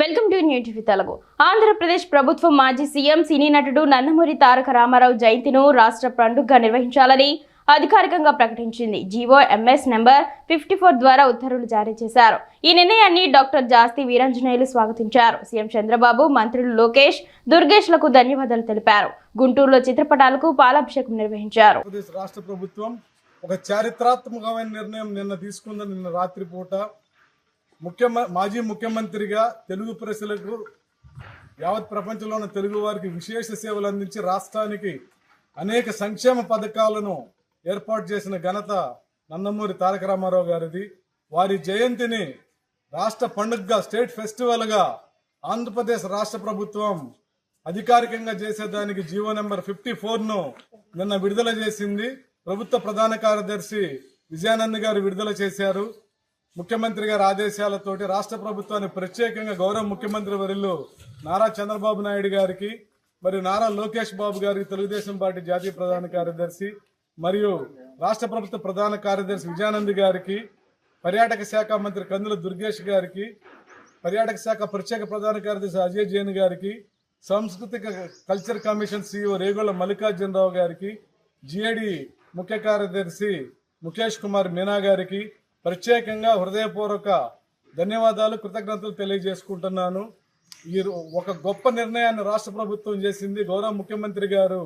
Welcome to new TV Telugu. Andhra Pradesh ప్రభుత్వం మాజీ CM సినీ నటుడు నందమూరి తారక రామారావు జయంతిను రాష్ట్ర పండుగగా నిర్వహించాలని అధికారికంగా ప్రకటించింది. GO MS number fifty four ద్వారా ఉత్తర్వులు జారీ చేశారు. ఈ నిర్ణయాన్ని డాక్టర్ జాస్తి వీరంజనేయులు స్వాగతించారు. సీఎం చంద్రబాబు మంత్రులు లోకేష్ దుర్గేష్లకు ధన్యవాదాలు తెలిపారు. గుంటూరులో చిత్రపటాలకు పాలాభిషేకం నిర్వహించారు. రాష్ట్ర ప్రభుత్వం ఒక చారిత్రాత్మకమైన నిర్ణయం నిన్న తీసుకుందని నిన్న రాత్రిపూట ముఖ్యమ మాజీ ముఖ్యమంత్రిగా తెలుగు ప్రజలకు యావత్ ప్రపంచంలో ఉన్న తెలుగు వారికి విశేష సేవలు అందించి రాష్ట్రానికి అనేక సంక్షేమ పథకాలను ఏర్పాటు చేసిన ఘనత నందమూరి తారక రామారావు గారిది. వారి జయంతిని రాష్ట్ర పండుగగా స్టేట్ ఫెస్టివల్గా ఆంధ్రప్రదేశ్ రాష్ట్ర ప్రభుత్వం అధికారికంగా చేసేదానికి జీవో నెంబర్ ఫిఫ్టీ ఫోర్ను నిన్న విడుదల చేసింది. ప్రభుత్వ ప్రధాన కార్యదర్శి విజయానంద్ గారు విడుదల చేశారు. ముఖ్యమంత్రి గారి ఆదేశాలతోటి రాష్ట్ర ప్రభుత్వానికి ప్రత్యేకంగా గౌరవ ముఖ్యమంత్రి వరిల్లు నారా చంద్రబాబు నాయుడు గారికి మరియు నారా లోకేష్ బాబు గారికి తెలుగుదేశం పార్టీ జాతీయ ప్రధాన కార్యదర్శి మరియు రాష్ట్ర ప్రభుత్వ ప్రధాన కార్యదర్శి విజయానంద్ గారికి పర్యాటక శాఖ మంత్రి కందుల దుర్గేష్ గారికి పర్యాటక శాఖ ప్రత్యేక ప్రధాన కార్యదర్శి అజయ్ జైన్ గారికి సాంస్కృతిక culture commission CEO Regolla Mallikarjuna Rao గారికి జిఏడి ముఖ్య కార్యదర్శి ముఖేష్ కుమార్ మీనా గారికి ప్రత్యేకంగా హృదయపూర్వక ధన్యవాదాలు కృతజ్ఞతలు తెలియజేసుకుంటున్నాను. ఈ రో- ఒక గొప్ప నిర్ణయాన్ని రాష్ట్ర ప్రభుత్వం చేసింది గౌరవ ముఖ్యమంత్రి గారు.